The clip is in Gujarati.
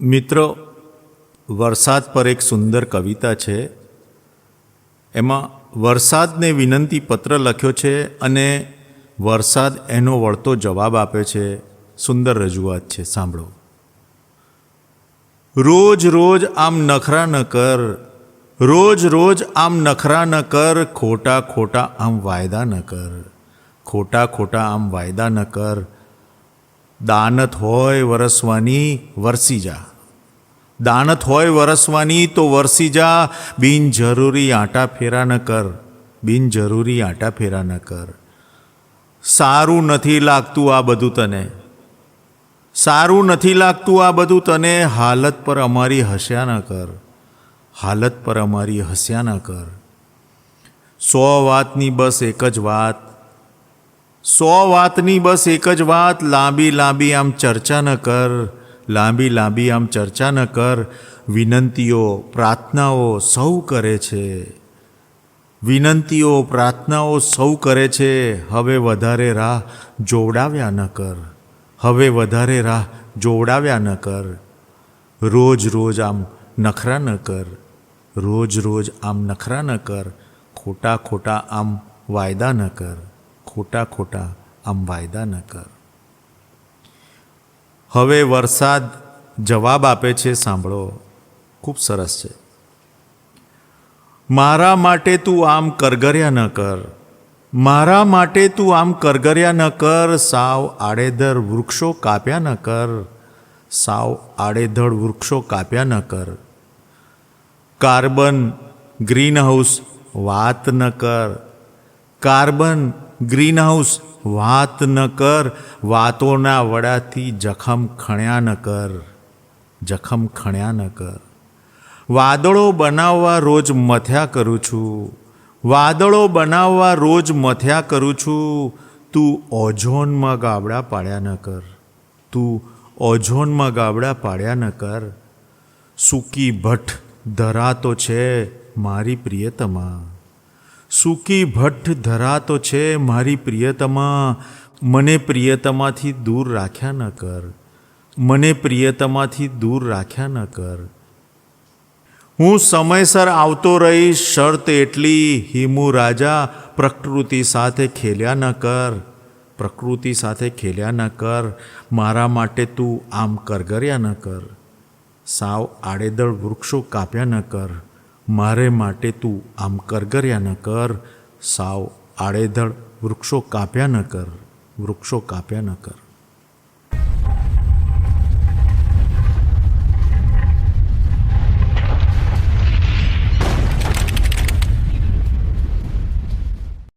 મિત્રો, વરસાદ પર એક સુંદર કવિતા છે. એમાં વરસાદને વિનંતી પત્ર લખ્યો છે અને વરસાદ એનો વળતો જવાબ આપે છે. સુંદર રજૂઆત છે, સાંભળો. રોજ રોજ આમ નખરા ન કર, રોજ રોજ આમ નખરા ન કર, ખોટા ખોટા આમ વાયદા ન કર, ખોટા ખોટા આમ વાયદા ન કર. દાનત હોય વરસવાની, વરસી જા. દાનત હોય વરસવાની તો વરસી જા. બિનજરૂરી આંટા ફેરા ન કર. બિનજરૂરી આંટા ફેરા ન કર. સારું નથી લાગતું આ બધું તને. સારું નથી લાગતું આ બધું તને. હાલત પર અમારી હસ્યા ન કર. હાલત પર અમારી હસ્યા ન કર. સો વાતની બસ એક જ વાત. સો વાતની બસ એક જ વાત. લાંબી લાંબી આમ ચર્ચા ન કર. લાંબી લાંબી આમ ચર્ચા ન કર, વિનંતીઓ, પ્રાર્થનાઓ સૌ કરે છે. વિનંતીઓ, પ્રાર્થનાઓ સૌ કરે છે. હવે વધારે રાહ જોવડાવ્યા ન કર. હવે વધારે રાહ જોવડાવ્યા ન કર. રોજ રોજ આમ નખરા ન કર. રોજ રોજ આમ નખરા ન કર. ખોટા ખોટા આમ વાયદા ન કર. ખોટા ખોટા આમ વાયદા ન કર. હવે વરસાદ જવાબ આપે છે, સાંભળો. ખૂબ સરસ છે. મારા માટે તું આમ કરગર્યા ન કર. મારા માટે તું આમ કરગર્યા ન કર. સાવ આડેધડ વૃક્ષો કાપ્યા ન કર. સાવ આડેધડ વૃક્ષો કાપ્યા ન કર. કાર્બન ગ્રીનહાઉસ વાત ન કર. કાર્બન ગ્રીનહાઉસ વાત ન કર, વાતોના વડાથી જખમ ખણ્યા ન કર, જખમ ખણ્યા ન કર. વાદળો બનાવવા રોજ મથ્યા કરું છું, વાદળો બનાવવા રોજ મથ્યા કરું છું, તું ઓઝોનમાં ગાબડા પાડ્યા ન કર, તું ઓઝોનમાં ગાબડા પાડ્યા ન કર. સૂકી ભઠ્ઠ ધરાતો છે મારી પ્રિયતમા. સૂકી ભઠ્ઠ ધરાતો છે મારી પ્રિયતમા. મને પ્રિયતમાથી દૂર રાખ્યા ન કર. મને પ્રિયતમાથી દૂર રાખ્યા ન કર. હું સમયસર આવતો રહીશ શરત એટલી હિમુ રાજા, પ્રકૃતિ સાથે ખેલ્યા ન કર. પ્રકૃતિ સાથે ખેલ્યા ન કર. મારા માટે તું આમ કરગર્યા ન કર. સાવ આડેદળ વૃક્ષો કાપ્યા ન કર. મારે માટે તું આમ કરગર્યા ન કર, સાવ આડેધડ વૃક્ષો કાપ્યા ન કર, વૃક્ષો કાપ્યા ન કર.